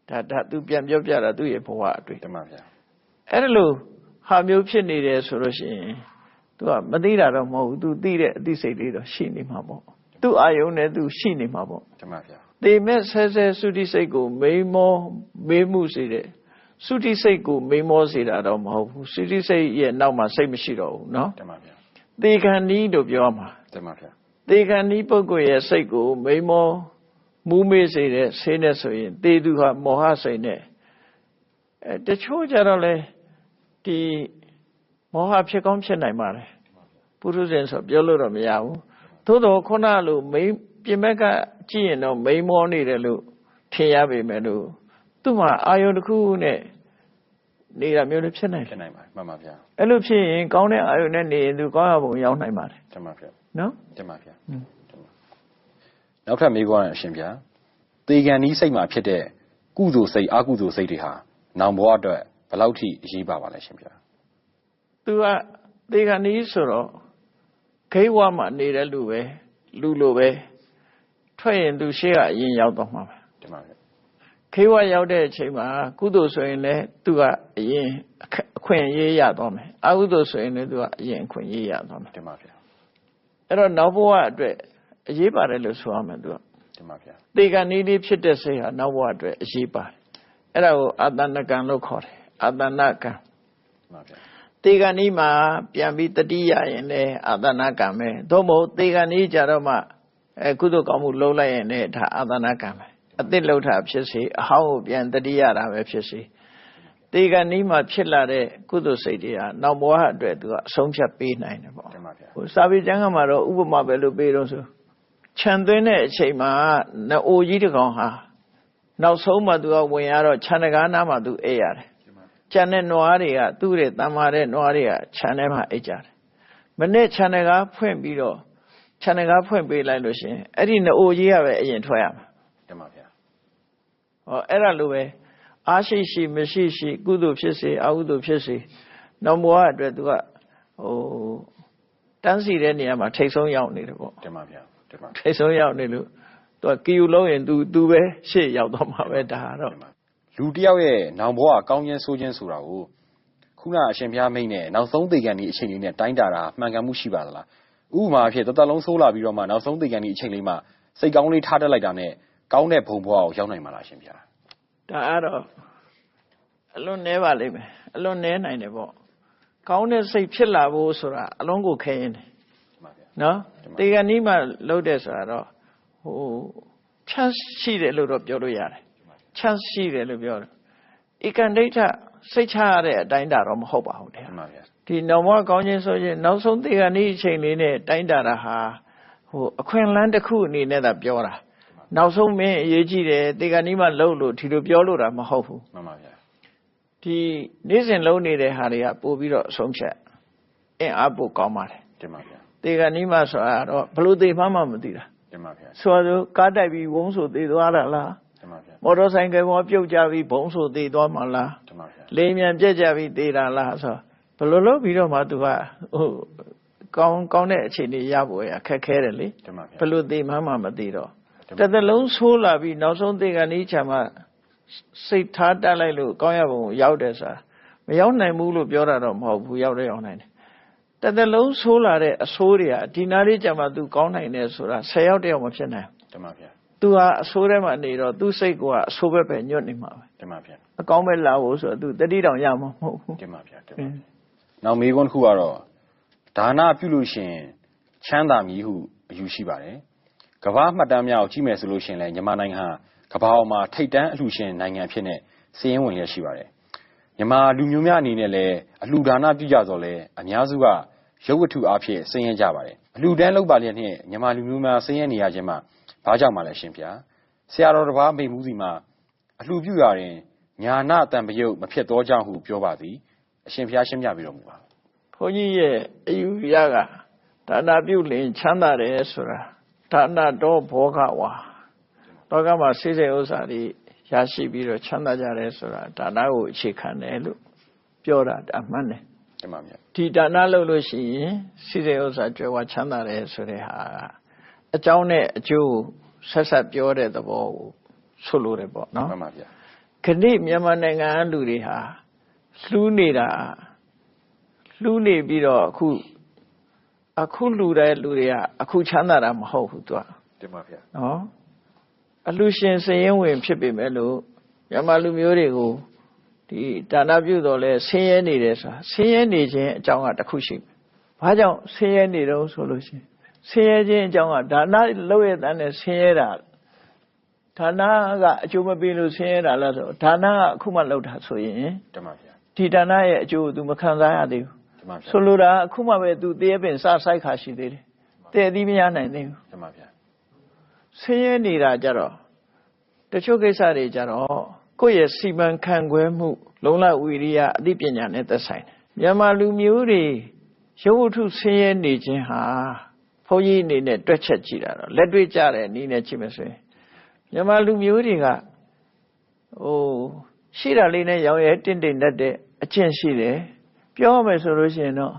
ဒါဒါသူပြန်ပြောပြတာသူ့ရဲ့ဘဝအတွေ့တမန်ဗျာအဲ့ဒါလို့ဟာမျိုးဖြစ်နေတယ်ဆိုလို့ရှိရင်သူကမသိတာတော့မဟုတ်ဘူးသူသိတဲ့အသိစိတ်လေးတော့ရှိနေမှာပေါ့သူ့အာယုံနဲ့သူရှိနေမှာပေါ့တမန်ဗျာတေမဲ့ဆဲဆဲသုတိစိတ်ကိုမိမောမေးမှုစေတဲ့ သုတိစိတ်ကိုမိန်မောစေတာတော့မဟုတ်ဘူးသုတိစိတ်ရဲ့နောက်မှာစိတ်မရှိတော့ဘူးเนาะ တမန်ဗျာ သေခံနီးလို့ပြောမှာ တမန်ဗျာ သေခံနီးပုဂ္ဂိုလ်ရဲ့စိတ်ကိုမိန်မောမူးမေးစေတဲ့ဆေးနဲ့ဆိုရင်သေသူဟာမောဟစိတ်နဲ့အဲတချို့ကြတော့လေဒီမောဟဖြစ်ကောင်းဖြစ်နိုင်ပါလေပုရုဇဉ်ဆိုပြောလို့တော့မရဘူးသို့တော့ခုနလိုမိန်ပြင်ဘက်ကကြည့်ရင်တော့မိန်မောနေတယ်လို့ထင်ရပေမဲ့လို့ သူ့မှာအာယုန်တစ်ခုနဲ့နေတာမျိုးလည်းဖြစ်နိုင်ဖြတယ်စ်နိုင်ပါတယ်မှန်ပါဗျာအဲ့လိုဖြစ်ရင်ကောင်းတဲ့အာယုန်နဲ့နေရင်သူကောင်းရပုံရောက်နိုင်ပါတယ်တမန်ဗျာနော်တမန်ဗျာอืมနောက်ထပ်မေးခွန်းရအရှင်ဗျာတေကန်ဤစိတ်မှာဖြစ်တဲ့ကုသိုလ်စိတ်အကုသိုလ်စိတ်တွေဟာနောင်ဘဝအတွက်ဘယ်လောက်ထိအရေးပါပါလဲရှင်ဗျာသူကသေကနီးဆိုတော့ခိဝမှာနေတဲ့လူပဲလူလိုပဲထွက်ရင်သူရှေ့ကအရင်ရောက်တော့မှာပဲတမန်ဗျာ ခိဝရောက်တဲ့အချိန်မှာကုသိုလ်ဆိုရင်လည်းသူကအရင်အခအခွင့်အရေးရသွားမယ်အကုသိုလ်ဆိုရင်လည်းသူကအရင်အခွင့်အရေးရသွားမယ်တမန်ဗျာအဲ့တော့နောက်ဘဝအတွက်အရေးပါတယ်လို့ဆိုရမယ်သူကတမန်ဗျာသေကနီးလေးဖြစ်တဲ့စိတ်ဟာနောက်ဘဝအတွက်အရေးပါတယ်အဲ့ဒါကိုအာတဏကံလို့ခေါ်တယ်အာတဏကံတမန်ဗျာသေကဏီမှာပြန်ပြီးတတိယရင်လည်းအာသနာကံပဲသို့မဟုတ်သေကဏီကြတော့မှအဲကုသိုလ်ကောင်းမှုလုံးလိုက်ရင်လည်းဒါအာသနာကံပဲ အသစ်လှုပ်တာဖြစ်စေအဟောင်းကိုပြန်တတိယတာပဲဖြစ်စေသေကဏီမှာဖြစ်လာတဲ့ကုသိုလ်စိတ်တွေဟာနောက်ဘဝအတွက်သူကအဆုံးဖြတ်ပေးနိုင်တယ်ပေါ့တမန်ဗျာဟိုစာပေကျမ်းကမှာတော့ဥပမာပဲလို့ပေးတော့ဆိုခြံသွင်းတဲ့အချိန်မှာနအိုကြီးတစ်ကောင်ဟာနောက်ဆုံးမှသူကဝင်ရတော့ခြံတကားနားမှာသူအိပ်ရတယ်ခြံတဲ့နွားတွေကသူ့ရဲ့တန်မာတဲ့နွားတွေကခြံထဲမှာအိတ်ကြတယ်။မနေ့ခြံတကားဖွင့်ပြီးတော့ခြံတကားဖွင့်ပေးလိုက်လို့ရှရင်အဲ့ဒီနအိုကြီးကပဲအရင်ထွက်ရမှာတမန်ဗျာ။ဟော အဲ့ဒါလိုပဲအားရှိရှိမရှိရှိကုသိုလ်ဖြစ်စေအကုသိုလ်ဖြစ်စေနောက်ဘဝအတွက်သူကဟိုတန်းစီတဲ့နေရာမှာထိတ်ဆုံးရောက်နေတယ်ပေါ့တမန်ဗျာတမန်။ထိတ်ဆုံးရောက်နေလို့သူကကီယူလုံးရင် तू तू ပဲရှေ့ရောက်တော့မှာပဲဒါကတော့လူတစ်ယောက်ရဲ့နောင်ဘဝကောင်းခြင်းဆိုးခြင်းဆိုတာကိုခုနအရှင်ဘုရားမိတ်နဲ့နောက်ဆုံးသေကန်ဒီအချိန်လေးနဲ့တိုင်းတာတာမှန်ကန်မှုရှိပါသလားဥပမာအဖြစ်တသက်လုံးဆိုးလာပြီးတော့မှနောက်ဆုံးသေကန်ဒီအချိန်လေးမှာစိတ်ကောင်းလေးထားတက်လိုက်တာနဲ့ ကောင်းတဲ့ဘုံဘဝကိုရောက်နိုင်မှာလားရှင်ဘုရားဒါကတော့အလွန်နဲပါလိမ့်မယ်အလွန်နဲနိုင်တယ်ပေါ့ကောင်းတဲ့စိတ်ဖြစ်လာဖို့ဆိုတာအလုံးကိုခဲရင်တယ်တမန်ဗျာနော်ဒီမှာတေဂန်ီးမှလှုပ်တဲ့ဆိုတာတော့ဟို chance ရှိတယ်လို့တော့ပြောလို့ရတယ် chance ရှိတယ်လို့ပြောတယ်ဧကန်ဒိဋ္ဌစိတ်ချရတဲ့အတိုင်းတာတော့မဟုတ်ပါဘူးတဲ့တမန်ဗျာဒီနောင်ဘဝကောင်းခြင်းဆိုရင်နောက်ဆုံးတေဂန်ီးအချိန်လေးနဲ့တိုင်းတာတာဟာဟိုအခွင့်အလန်းတစ်ခုအနေနဲ့သာပြောတာ နောက်ဆုံးမင်းအရေးကြီးတယ်တေဂန်ီးမှလှုပ်လို့ဒီလိုပြောလို့တာမဟုတ်ဘူးမှန်ပါဗျာဒီနေ့စဉ်လုံးနေတဲ့ဟာတွေကပို့ပြီးတော့အဆုံးဖြတ်အင်းအားပို့ကောင်းပါတယ်တမန်ဗျာတေကနီးမှဆိုတာတော့ဘလို့သေးမှမှမသိတာတမန်ဗျာဆိုတော့ကားတိုက်ပြီးဘုံဆိုသေးသွားတာလားတမန်ဗျာမော်တော်ဆိုင်ကယ်ပေါ်ပြုတ်ကြပြီးဘုံဆိုသေးသွားမှလားတမန်ဗျာလေမြန်ပြက်ကြပြီးသေးတာလားဆိုတော့ဘလို့လို့ပြီးတော့မှသူကဟိုကောင်းကောင်းတဲ့အခြေအနေရဖို့ရခက်ခဲတယ်လေတမန်ဗျာဘလို့သေးမှမှမသိတော့ တစ်သက်လုံးဆိုးလာပြီးနောက်ဆုံးတေကနီးချာမှစိတ်ထားတက်လိုက်လို့ကောင်းရပုံကိုရောက်တယ်ဆိုတာမရောက်နိုင်ဘူးလို့ပြောတာတော့မဟုတ်ဘူးရောက်တော့ရောက်နိုင်တယ်တစ်သက်လုံးဆိုးလာတဲ့အဆိုးတွေကဒီနာလေးကြမှာ तू ကောင်းနိုင်တယ်ဆိုတာ10ယောက်တယောက်မဖြစ်နိုင်ဘူးတမန်ဗျာသူဟာအဆိုးထဲမှာနေတော့သူ့စိတ်ကအဆိုးဘက်ပဲညွတ်နေမှာပဲတမန်ဗျာအကောင်းပဲလာဖို့ဆိုတော့သူတတိတောင်ရမှာမဟုတ်ဘူးတမန်ဗျာတမန်နောက်မေးခွန်းတစ်ခုကတော့ဒါနပြုလို့ရှရင်ချမ်းသာမည်ဟုအယူရှိပါတယ် ကမ္ဘာမှတ်တမ်းများကိုကြည့်မယ်ဆိုလို့ရှရင်လဲမြန်မာနိုင်ငံဟာကမ္ဘာပေါ်မှာထိပ်တန်းအလှူရှင်နိုင်ငံအဖြစ်နဲ့စီးရင်ဝင်ရရှိပါတယ်မြန်မာလူမျိုးများအနေနဲ့လည်းအလှူဒါနပြုကြတော့လဲအများစုကရုပ်ဝတ္ထုအားဖြင့်စီးရင်ကြပါတယ်အလှူဒန်းလုပ်ပါလျက်နဲ့မြန်မာလူမျိုးများစီးရင်နေရခြင်းမှာဘာကြောင့်မှလဲရှင်ဗျာဆရာတော်တစ်ပါးမိတ်မှုစီမှာအလှူပြုရရင်ညာနာတန်ပယုတ်မဖြစ်သောကြောင့်ဟုပြောပါသည်အရှင်ဘုရားရှင်းပြပြီးတော်မူပါဘုန်းကြီးရဲ့အယူရကဒါနာပြုလင်ချမ်းသာတယ်ဆိုတာ ဒါနတော်ဘောဂဝါတော့ကမှာစိစိဥစ္စာတွေရရှိပြီးတော့ချမ်းသာကြတယ်ဆိုတာဒါနကိုအခြေခံတယ်လို့ပြောတာဒါမှန်တယ်တမန်ဗျာဒီဒါနလုပ်လို့ရှိရင်စိစိဥစ္စာကြွယ်ဝချမ်းသာတယ်ဆိုတဲ့ဟာကအကြောင်းနဲ့အကျိုးဆက်ဆက်ပြောတဲ့သဘောကိုဆိုလိုတယ်ပေါ့နော်မှန်ပါဗျာခဏိမြန်မာနိုင်ငံလူတွေဟာလှူးနေတာလှူးနေပြီးတော့အခု အခုလှူတဲ့လူတွေကအခုချမ်းသာတာမဟုတ်ဘူးသူကတင်ပါဗျာနော်အလှရှင်စည်ရင်ဝင်ဖြစ်ပေမဲ့လို့မြန်မာလူမျိုးတွေကိုဒီဒါနပြုတော်လဲဆင်းရဲနေတယ်ဆိုတာဆင်းရဲနေခြင်းအကြောင်းကတစ်ခုရှိတယ်။ဘာကြောင့်ဆင်းရဲနေတော့ဆိုလို့ရှိရင်ဆင်းရဲခြင်းအကြောင်းကဒါနလုပ်ရတဲ့နဲ့ဆင်းရဲတာဒါနကအကျိုးမပေးလို့ဆင်းရဲတာလားဆိုဒါနကအခုမှလုပ်တာဆိုရင်တင်ပါဗျာဒီဒါနရဲ့အကျိုးကို तू မခံစားရသေးဘူး တင်ပါဗျာဆိုလိုတာအခုမှပဲ तू တည်းပင်စဆိုင်ခါရှိသေးတယ်။တည့်သီးမရနိုင်သေးဘူးတင်ပါဗျာဆင်းရဲနေတာကြတော့တချို့ကိစ္စတွေကြတော့ကိုယ့်ရဲ့စီမံခန့်ခွဲမှု လုံလဝီရိယအသိပညာနဲ့သက်ဆိုင်တယ်မြန်မာလူမျိုးတွေရုပ်ဝတ္ထုဆင်းရဲနေခြင်းဟာဘုန်းကြီးအနေနဲ့တွက်ချက်ကြည့်တာတော့လက်တွေ့ကြတဲ့အနေနဲ့ကြည့်မယ်ဆိုရင်မြန်မာလူမျိုးတွေကဟိုရှိတာလေးနဲ့ရောင်ရဲတင့်တင့်တတ်တဲ့အကျင့်ရှိတယ် ပြောရမယ်ဆိုလို့ရှိရင်တော့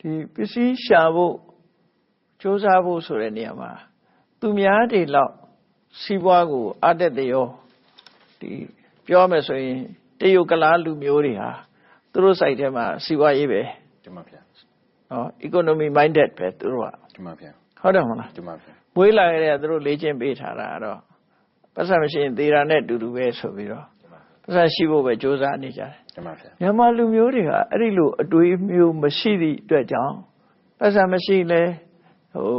ဒီပစ္စည်းရှာဖို့စ조사ဖို့ဆိုတဲ့နေရာမှာ သူများတွေလောက်စီးပွားကိုအတက်တရောဒီပြောမယ်ဆိုရင်တရုတ်ကလားလူမျိုးတွေဟာသူတို့ site ထဲမှာစီးပွားရေးပဲ တင်ပါဗျာ နော် economy minded ပဲသူတို့က တင်ပါဗျာ ဟုတ်တယ်မလား တင်ပါဗျာ မွေးလာကြတဲ့ကသူတို့လေ့ကျင့်ပေးထားတာကတော့ပတ်စံမရှိရင်သေတာနဲ့အတူတူပဲဆိုပြီးတော့ပတ်စံရှိဖို့ပဲစ조사နေကြတယ် တင်ပါဗျာမြန်မာလူမျိုးတွေကအဲ့ဒီလိုအတွေးမျိုးမရှိသည့်အတွက်ကြောင့်ပတ်စံမရှိလဲဟို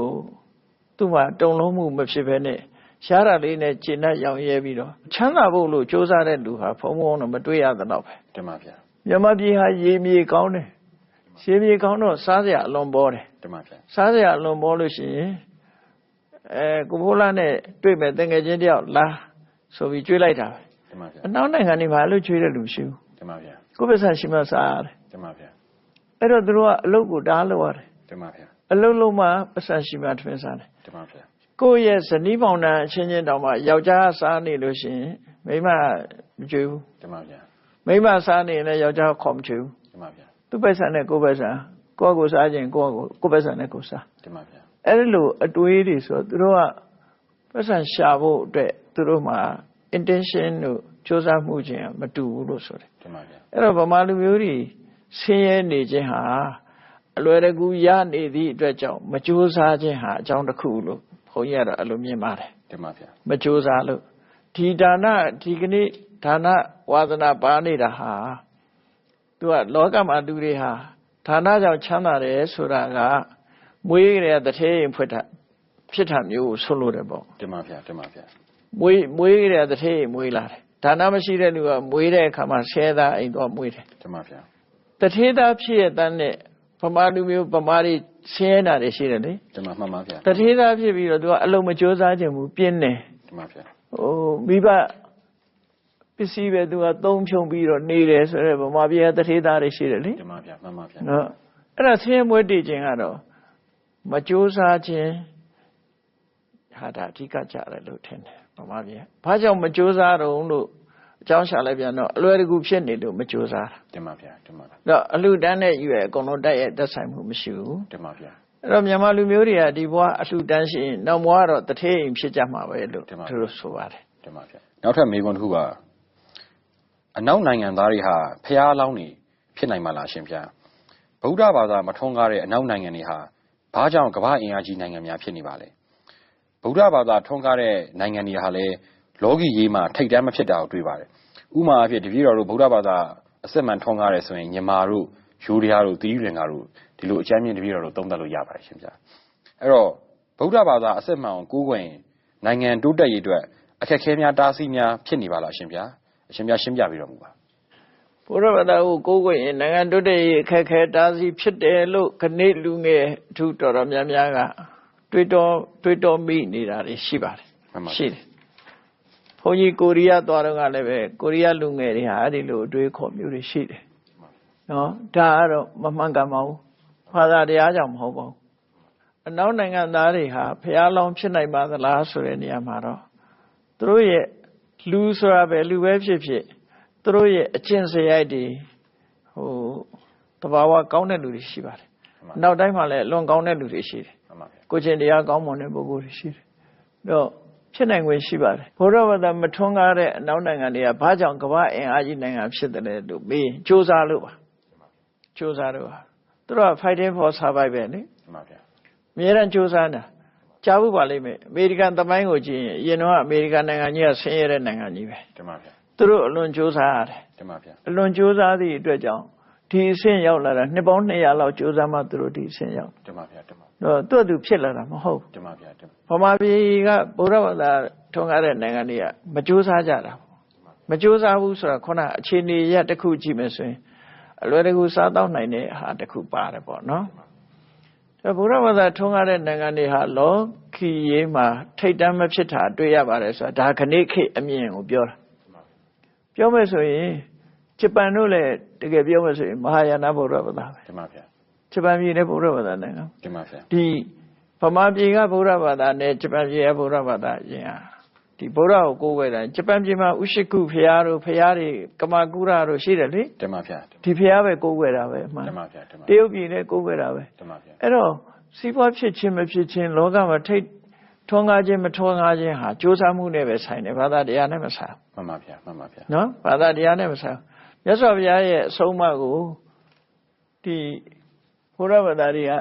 သူ့မှာတုံလုံးမှုမဖြစ်ဘဲနဲ့ရှားတာလေးနဲ့ကျင့်တတ်ရောင်ရဲပြီးတော့ချမ်းသာဖို့လို့စ조사တဲ့လူဟာဖုံဖုံတော့မတွေ့ရသတော့ပဲတင်ပါဗျာမြန်မာပြည်ဟာရေမြေကောင်းတယ်ရေမြေကောင်းတော့စားစရာအလွန်ပေါ်တယ်တင်ပါဗျာစားစရာအလွန်ပေါ်လို့ရှိရင်အဲကိုဖိုးလာနဲ့တွေ့မဲ့တငယ်ချင်းတယောက်လာဆိုပြီးကြွေးလိုက်တာပဲတင်ပါဗျာအနောက်နိုင်ငံတွေမှာအဲ့လိုကြွေးတဲ့လူမရှိဘူး တင်ပါဗျာကိုယ့်ပစ္စံရှိမှစားရတယ်တင်ပါဗျာအဲ့တော့သူတို့ကအလုပ်ကိုတားလို့ရတယ်တင်ပါဗျာအလုပ်လုံးမှပစ္စံရှိမှထွင်းစားတယ်တင်ပါဗျာကိုယ့်ရဲ့ဇနီးမောင်နှံအချင်းချင်းတောင်မှယောက်ျားစားနေလို့ရှိရင်မိန်းမမကြွေးဘူးတင်ပါဗျာမိန်းမစားနေရင်လည်းယောက်ျားခေါ်မကြွေးဘူးတင်ပါဗျာသူ့ပစ္စံနဲ့ကိုယ့်ပစ္စံကိုယ့်ကိုယ်စားခြင်းကိုယ့်ကိုယ်ကိုယ့်ပစ္စံနဲ့ကိုယ်စားတင်ပါဗျာအဲ့ဒီလိုအတွေးတွေဆိုတော့သူတို့ကပတ်စံရှာဖို့အတွက်သူတို့မှာ intention တို့ စ조사မှုခြင်းကမတူဘူးလို့ဆိုတယ်တင်ပါဗျာအဲ့တော့ဗမာလူမျိုးတွေဆင်းရဲနေခြင်းဟာအလွယ်တကူရနေသည့်အတွက်ကြောင့်မကြိုးစားခြင်းဟာအကြောင်းတစ်ခုလို့ဘုန်းကြီးကတော့အဲ့လိုမြင်ပါတယ်တင်ပါဗျာမကြိုးစားလို့ဒီဒါနဒီကနေ့ဒါနဝါသနာပါနေတာဟာသူကလောကမှာလူတွေဟာဒါနကြောင့်ချမ်းသာတယ်ဆိုတာကမွေးကြတဲ့တထဲရင်ဖွက်တာဖြစ်တာမျိုးကိုဆိုလို့တယ်ပေါ့တင်ပါဗျာတင်ပါဗျာမွေးမွေးကြတဲ့တထဲရင်မွေးလာတယ် ဒါနမရှိတဲ့လူကမွေးတဲ့အခါမှာဆဲသားအိမ်တော့မွေးတယ်တင်ပါဗျာတထေသားဖြစ်ရတဲ့နဲ့ဗမာလူမျိုးဗမာတွေဆင်းရဲတာတွေရှိတယ်လေတင်ပါမှန်ပါဗျာတထေသားဖြစ်ပြီးတော့သူကအလုံးမကြိုးစားခြင်းဘူးပြင်းတယ်တင်ပါဗျာဟိုမိဘပစ္စည်းပဲသူကသုံးဖြုံပြီးတော့နေတယ်ဆိုတော့ဗမာပြည်ကတထေသားတွေရှိတယ်လေတင်ပါဗျာမှန်ပါဗျာနော်အဲ့ဒါဆင်းရဲမွေးတည်ခြင်းကတော့မကြိုးစားခြင်းဟာဒါအဓိကကြတယ်လို့ထင်တယ် ဗမာပြည်ကဘာကြောင့်မကြိုးစားတော့လို့အကြောင်းရှာလိုက်ပြန်တော့အလွယ်တကူဖြစ်နေလို့မကြိုးစားတာတင်ပါဗျာတင်ပါဗျာတော့အလူတန်းနဲ့ယူရအကုန်လုံးတိုက်ရိုက်သက်ဆိုင်မှုမရှိဘူးတင်ပါဗျာအဲ့တော့မြန်မာလူမျိုးတွေကဒီဘဝအလှူတန်းရှိရင်နောက်ဘဝကတော့တထေးအိမ်ဖြစ်ကြမှာပဲလို့သူတို့ဆိုပါတယ်တင်ပါဗျာနောက်ထပ်မေးခွန်းတစ်ခုကအနောက်နိုင်ငံသားတွေဟာဖျားလောင်းနေဖြစ်နိုင်မှာလားရှင်ဗျာဗုဒ္ဓဘာသာမထွန်းကားတဲ့အနောက်နိုင်ငံတွေဟာဘာကြောင့်ကမ္ဘာအင်အားကြီးနိုင်ငံများဖြစ်နေပါလဲ ဗုဒ္ဓဘာသာထွန်းကားတဲ့နိုင်ငံတွေဟာလည်းလောကီရေးမှာထိတ်တန်းမဖြစ်တာကိုတွေ့ပါတယ်ဥပမာအဖြစ်တပည့်တော်တို့ဗုဒ္ဓဘာသာအစစ်မှန်ထွန်းကားတယ်ဆိုရင်ညီမာတို့ယူရီးယားတို့သီရိလင်္ကာတို့ဒီလိုအကြမ်းမြင့်တပည့်တော်တို့သုံးသပ်လို့ရပါတယ်ရှင်ဗျာအဲ့တော့ဗုဒ္ဓဘာသာအစစ်မှန်ကိုကိုးကွယ်ရင်နိုင်ငံတိုးတက်ရေးအတွက်အခက်အခဲများတားဆီးများဖြစ်နေပါလားရှင်ဗျာအရှင်ဗျာရှင်းပြပြီးတော်မူပါဘုရားဘာသာကိုကိုးကွယ်ရင်နိုင်ငံတိုးတက်ရေးအခက်အခဲတားဆီးဖြစ်တယ်လို့ခဏိလူငယ်အထူးတော်တော်များများက တွေးတော်တွေးတော်မိနေတာတွေရှိပါတယ်မှန်ပါရှိတယ်ဘုန်းကြီးကိုရီးယားသွားတော့ကလည်းပဲကိုရီးယားလူငယ်တွေဟာအဲ့ဒီလိုအတွေးခေါ်မျိုးတွေရှိတယ်နော်ဒါကတော့မမှန်ကန်ပါဘူးဘာသာတရားကြောင့်မဟုတ်ပါဘူးအနောက်နိုင်ငံသားတွေဟာဖះလောင်းဖြစ်နိုင်ပါသလားဆိုတဲ့နေရာမှာတော့သူတို့ရဲ့လူဆိုတာပဲလူပဲဖြစ်ဖြစ်သူတို့ရဲ့အကျင့်စရိုက်တွေဟိုတဘာဝကောင်းတဲ့လူတွေရှိပါတယ်နောက်တိုင်းမှာလည်းအလွန်ကောင်းတဲ့လူတွေရှိတယ်မှန်ပါဗျာ ကိုချင်းတရားကောင်းမွန်တဲ့ပုဂ္ဂိုလ်တွေရှိတယ်။တော့ဖြစ်နိုင်ဝင်ရှိပါတယ်ဘုရားဘာသာမထွန်းကားတဲ့အနောက်နိုင်ငံတွေကဘာကြောင့်ကမ္ဘာအင်အားကြီးနိုင်ငံဖြစ်တယ်လဲလို့မေးရင်စူးစမ်းလို့ပါစူးစမ်းလို့ပါသူတို့က fighting for survival လေမှန်ပါဗျာအများရန်စူးစမ်းတာကြားဖို့ပါလိမ့်မယ်အမေရိကန်သမိုင်းကိုကြည့်ရင်အရင်တော့အမေရိကန်နိုင်ငံကြီးကဆင်းရဲတဲ့နိုင်ငံကြီးပဲတင်ပါဗျာသူတို့အလွန်စူးစမ်းရတယ်တင်ပါဗျာအလွန်စူးစမ်းသည့်အတွက်ကြောင့်ဒီအဆင့်ရောက်လာတာနှစ်ပေါင်း200လောက်စူးစမ်းမှသူတို့ဒီအဆင့်ရောက်တင်ပါဗျာ တင်ပါတော့သူ့အတူဖြစ်လာတာမဟုတ်ဘူးတင်ပါဗျာတင်ပါဗမာပြည်ကဗုဒ္ဓဘာသာထွန်းကားတဲ့နိုင်ငံတွေကမကြိုးစားကြတာမကြိုးစားဘူးဆိုတာခုနအခြေအနေရတစ်ခုကြည့်မယ်ဆိုရင်အလွယ်တကူစားတော့နိုင်တဲ့ဟာတစ်ခုပါတယ်ပေါ့နော်အဲဗုဒ္ဓဘာသာထွန်းကားတဲ့နိုင်ငံတွေဟာလောကီရေးမှာထိတ်တမ်းမဖြစ်တာတွေ့ရပါတယ်ဆိုတာဒါခဏိခေတ်အမြင်ကိုပြောတာပြောမယ်ဆိုရင်ဂျပန်တို့လည်းတကယ်ပြောမယ်ဆိုရင်မဟာယာနဗုဒ္ဓဘာသာပဲတင်ပါဗျာ ဂျပန်ပြည်လည်းဗုဒ္ဓဘာသာနိုင်ငံတင်ပါဗျာဒီဗမာပြည်ကဗုဒ္ဓဘာသာနဲ့ဂျပန်ပြည်ကဗုဒ္ဓဘာသာအရင်ဟာဒီဗုဒ္ဓကိုကိုးကွယ်တာဂျပန်ပြည်မှာဥရှိကုဖရာတို့ဖရာတွေကမာကုရတို့ရှိတယ်လေတင်ပါဗျာဒီဖရာပဲကိုးကွယ်တာပဲအမှန်တင်ပါဗျာတင်ပါတရုတ်ပြည်လည်းကိုးကွယ်တာပဲတင်ပါဗျာအဲ့တော့စီးပွားဖြစ်ခြင်းမဖြစ်ခြင်းလောကမှာထိတ်ထွန်းကားခြင်းမထွန်းကားခြင်းဟာကြိုးစားမှုနဲ့ပဲဆိုင်တယ်ဘာသာတရားနဲ့မဆိုင်မှန်ပါဗျာမှန်ပါဗျာဘူးနော်ဘာသာတရားနဲ့မဆိုင်ဘူးမြတ်စွာဘုရားရဲ့အဆုံးအမကိုဒီ ဘုရားဘာသာတွေက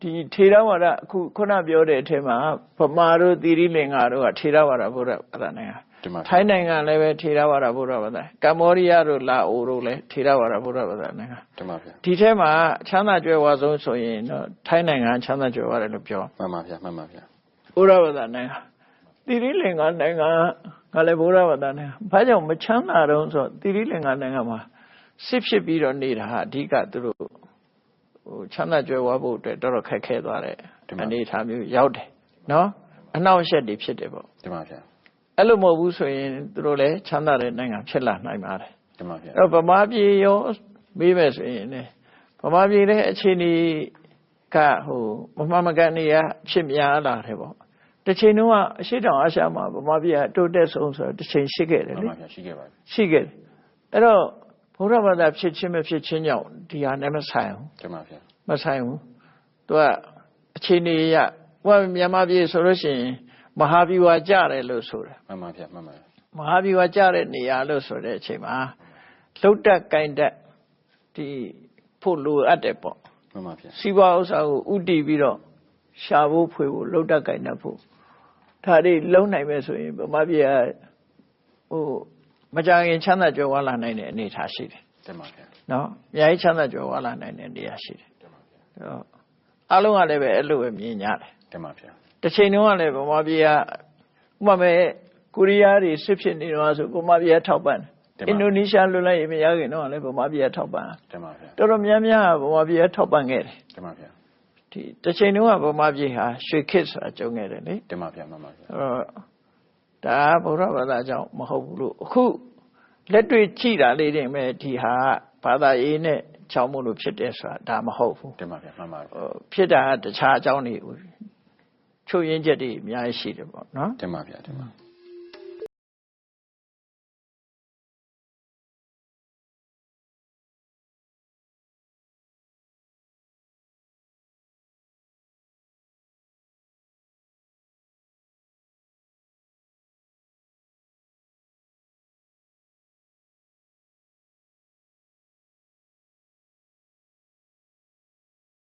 ဒီထေရဝါဒအခုခုနပြောတဲ့အထက်မှာဗမာတို့သီရိလင်္ကာတို့ကထေရဝါဒဘုရားဘာသာနိုင်ငံတင်ပါဗျာထိုင်းနိုင်ငံလည်းပဲထေရဝါဒဘုရားဘာသာကမ္ဘောဒီးယားတို့လာအိုတို့လည်းထေရဝါဒဘုရားဘာသာနိုင်ငံတင်ပါဗျာဒီထဲမှာချမ်းသာကြွယ်ဝဆုံးဆိုရင်တော့ထိုင်းနိုင်ငံချမ်းသာကြွယ်ဝတယ်လို့ပြောမှန်ပါဗျာမှန်ပါဗျာဘုရားဘာသာနိုင်ငံသီရိလင်္ကာနိုင်ငံကလည်းဘုရားဘာသာနိုင်ငံဘာကြောင့်မချမ်းသာတော့ဆိုတော့သီရိလင်္ကာနိုင်ငံမှာစစ်ဖြစ်ပြီးတော့နေတာဟာအဓိကသူတို့ ဟိုချမ်းသာကြွယ်ဝဖို့အတွက်တော်တော်ခက်ခဲသွားတဲ့အနေအထားမျိုးရောက်တယ်နော်အနောက်အရှက်တွေဖြစ်တယ်ပေါ့တင်ပါဗျာအဲ့လိုမဟုတ်ဘူးဆိုရင်သူတို့လည်းချမ်းသာတဲ့နိုင်ငံဖြစ်လာနိုင်ပါတယ်တင်ပါဗျာအဲ့တော့ဗမာပြည်ရောမေးမယ်ဆိုရင်လည်းဗမာပြည်လည်းအခြေအနေကဟိုမမှန်မကန်နေရဖြစ်များလာတယ်ပေါ့တစ်ချိန်တုန်းကအရှိတောင်အာရှမှာဗမာပြည်ကတိုးတက်ဆုံးဆိုတော့တစ်ချိန်ရှိခဲ့တယ်မှန်လေပါဗျာရှိခဲ့ပါပြီရှိခဲ့တယ်အဲ့တော့ ဘုရားဘာသာဖြစ်ချင်းမဖြစ်ချင်းကြောင့်ဒီဟာနဲ့မဆိုင်ဘူးတင်ပါဗျာမဆိုင်ဘူးသူကအခြေအနေရဟိုကမြန်မာပြည်ဆိုလို့ရှိရင်မဟာဗျူဟာကြတယ်လို့ဆိုတယ်မှန်ပါဗျာမှန်ပါဗျာမဟာဗျူဟာကြတဲ့နေရာလို့ဆိုတဲ့အချိန်မှာလှုပ်တက်ကင်တက်ဒီဖို့လိုအပ်တယ်ပေါ့မှန်ပါဗျာစီးပွားဥစ္စာကိုဥတည်ပြီးတော့ရှာဖို့ဖွေဖို့လှုပ်တက်ကင်တက်ဖို့ဒါတွေလုံးနိုင်မယ်ဆိုရင်ဗမာပြည်ကဟို မကြခင်ချမ်းသာကြွယ်ဝလာနိုင်တဲ့အနေအထားရှိတယ်တင်ပါဗျာနော်အများကြီးချမ်းသာကြွယ်ဝလာနိုင်တဲ့နေရာရှိတယ်အဲ့တော့အားလုံးကလည်းပဲအဲ့လိုပဲမြင်ကြတယ်တင်ပါဗျာတစ်ချိန်တုန်းကလည်းဗမာပြည်ကဥပမာမဲ့ကိုရီးယားတွေစစ်ဖြစ်နေတော့ဆိုဗမာပြည်ကထောက်ပံ့တယ်အင်ဒိုနီးရှားလွတ်လပ်ရေးမရခင်တော့လည်းဗမာပြည်ကထောက်ပံ့တင်ပါဗျာတော်တော်များများကဗမာပြည်ကထောက်ပံ့ခဲ့တယ်တင်ပါဗျာဒီတစ်ချိန်တုန်းကဗမာပြည်ဟာရွှေခေတ်ဆိုတာကြုံခဲ့တယ်လေတင်ပါဗျာမှန်ပါဗျာအဲ့တော့ ဒါကဗုဒ္ဓဘာသာကြောင့်မဟုတ်ဘူးလို့အခုလက်တွေ့ကြည့်တာလေးတွေမဲ့ဒီဟာကဘာသာရေးနဲ့ချောင်းမို့လို့ဖြစ်တယ်ဆိုတာဒါမဟုတ်ဘူးတင်ပါဗျာမှန်ပါဗျာဟိုဖြစ်တာကတခြားအကြောင်းတွေချုပ်ရင်းချက်တွေအများကြီးရှိတယ်ပေါ့နော်တင်ပါဗျာတင်ပါ